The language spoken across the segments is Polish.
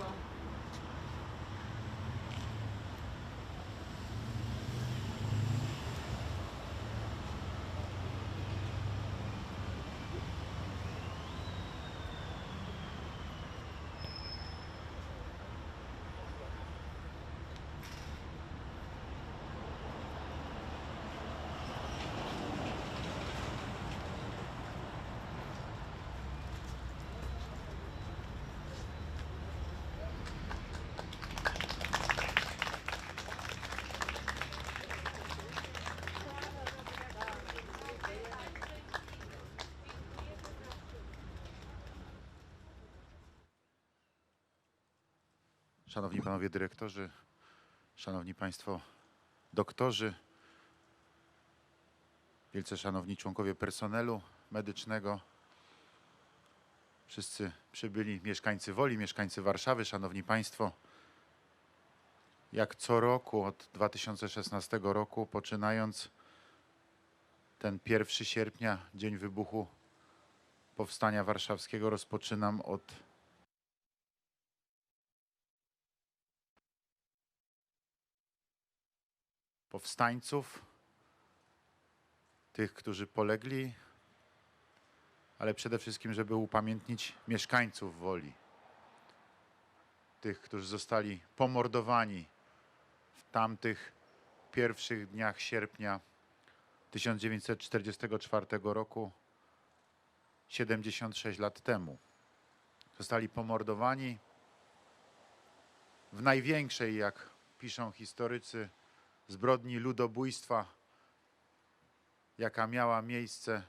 awesome. Szanowni panowie dyrektorzy, szanowni państwo doktorzy, wielce szanowni członkowie personelu medycznego, wszyscy przybyli mieszkańcy Woli, mieszkańcy Warszawy, szanowni państwo. Jak co roku od 2016 roku, poczynając ten 1 sierpnia, dzień wybuchu Powstania Warszawskiego, rozpoczynam od powstańców, tych, którzy polegli, ale przede wszystkim, żeby upamiętnić mieszkańców Woli, tych, którzy zostali pomordowani w tamtych pierwszych dniach sierpnia 1944 roku, 76 lat temu. Zostali pomordowani w największej, jak piszą historycy, zbrodni ludobójstwa, jaka miała miejsce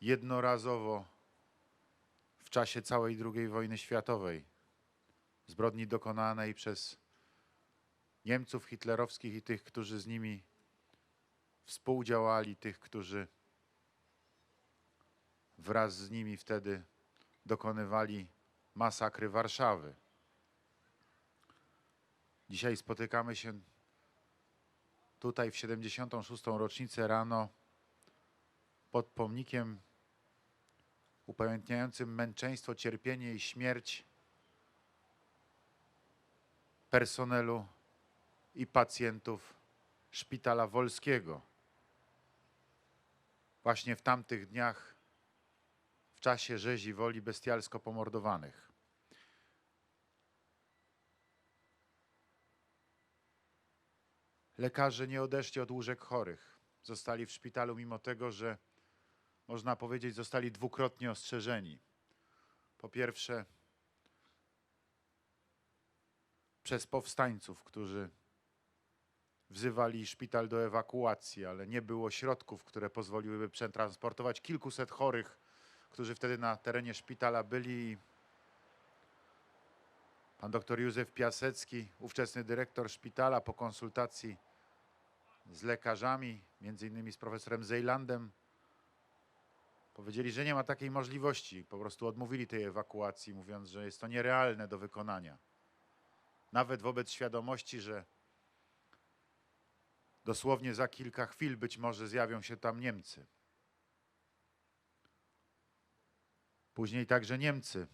jednorazowo w czasie całej II wojny światowej. Zbrodni dokonanej przez Niemców hitlerowskich i tych, którzy z nimi współdziałali, tych, którzy wraz z nimi wtedy dokonywali masakry Warszawy. Dzisiaj spotykamy się tutaj w 76. rocznicę rano pod pomnikiem upamiętniającym męczeństwo, cierpienie i śmierć personelu i pacjentów szpitala wolskiego. Właśnie w tamtych dniach, w czasie rzezi woli bestialsko pomordowanych. Lekarze nie odeszli od łóżek chorych. Zostali w szpitalu, mimo tego, że można powiedzieć, zostali dwukrotnie ostrzeżeni. Po pierwsze, przez powstańców, którzy wzywali szpital do ewakuacji, ale nie było środków, które pozwoliłyby przetransportować kilkuset chorych, którzy wtedy na terenie szpitala byli. Pan doktor Józef Piasecki, ówczesny dyrektor szpitala, po konsultacji z lekarzami, między innymi z profesorem Zejlandem, powiedzieli, że nie ma takiej możliwości. Po prostu odmówili tej ewakuacji, mówiąc, że jest to nierealne do wykonania. Nawet wobec świadomości, że dosłownie za kilka chwil być może zjawią się tam Niemcy. Później także Niemcy,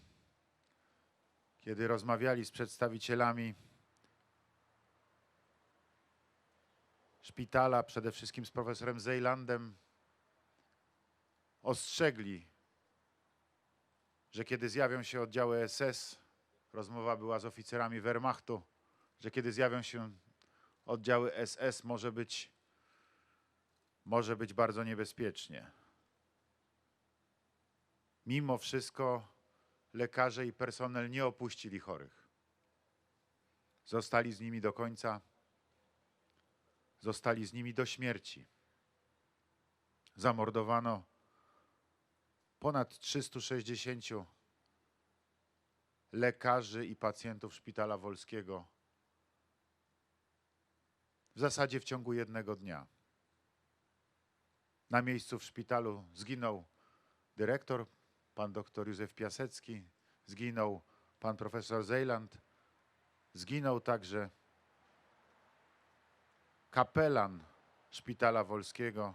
kiedy rozmawiali z przedstawicielami szpitala, przede wszystkim z profesorem Zejlandem, ostrzegli, że kiedy zjawią się oddziały SS, rozmowa była z oficerami Wehrmachtu, że kiedy zjawią się oddziały SS, może być, może być bardzo niebezpiecznie. Mimo wszystko lekarze i personel nie opuścili chorych. Zostali z nimi do końca zostali z nimi do śmierci. Zamordowano ponad 360 lekarzy i pacjentów szpitala wolskiego w zasadzie w ciągu jednego dnia. Na miejscu w szpitalu zginął dyrektor, pan doktor Józef Piasecki, zginął pan profesor Zejland, zginął także kapelan szpitala wolskiego,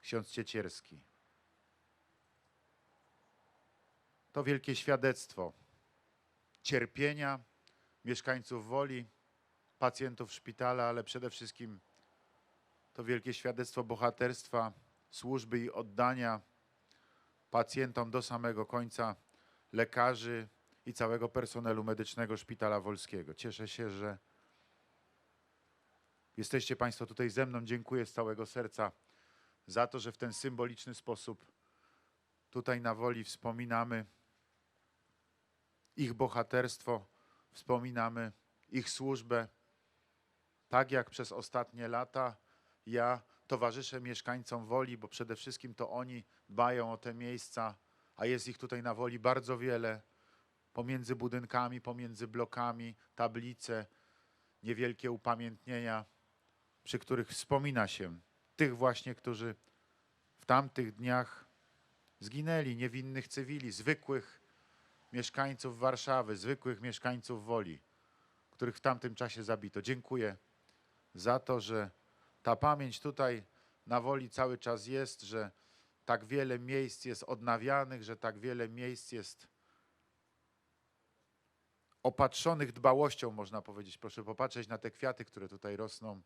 ksiądz Ciecierski. To wielkie świadectwo cierpienia mieszkańców Woli, pacjentów szpitala, ale przede wszystkim to wielkie świadectwo bohaterstwa, służby i oddania pacjentom do samego końca, lekarzy i całego personelu medycznego Szpitala Wolskiego. Cieszę się, że jesteście Państwo tutaj ze mną. Dziękuję z całego serca za to, że w ten symboliczny sposób tutaj na Woli wspominamy ich bohaterstwo, wspominamy ich służbę. Tak jak przez ostatnie lata ja towarzyszę mieszkańcom Woli, bo przede wszystkim to oni dbają o te miejsca, a jest ich tutaj na Woli bardzo wiele. Pomiędzy budynkami, pomiędzy blokami, tablice, niewielkie upamiętnienia, przy których wspomina się tych właśnie, którzy w tamtych dniach zginęli, niewinnych cywili, zwykłych mieszkańców Warszawy, zwykłych mieszkańców Woli, których w tamtym czasie zabito. Dziękuję za to, że ta pamięć tutaj na Woli cały czas jest, że tak wiele miejsc jest odnawianych, że tak wiele miejsc jest opatrzonych dbałością, można powiedzieć. Proszę popatrzeć na te kwiaty, które tutaj rosną.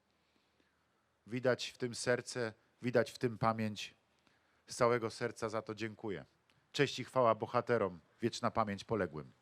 Widać w tym serce, widać w tym pamięć. Z całego serca za to dziękuję. Cześć i chwała bohaterom, wieczna pamięć poległym.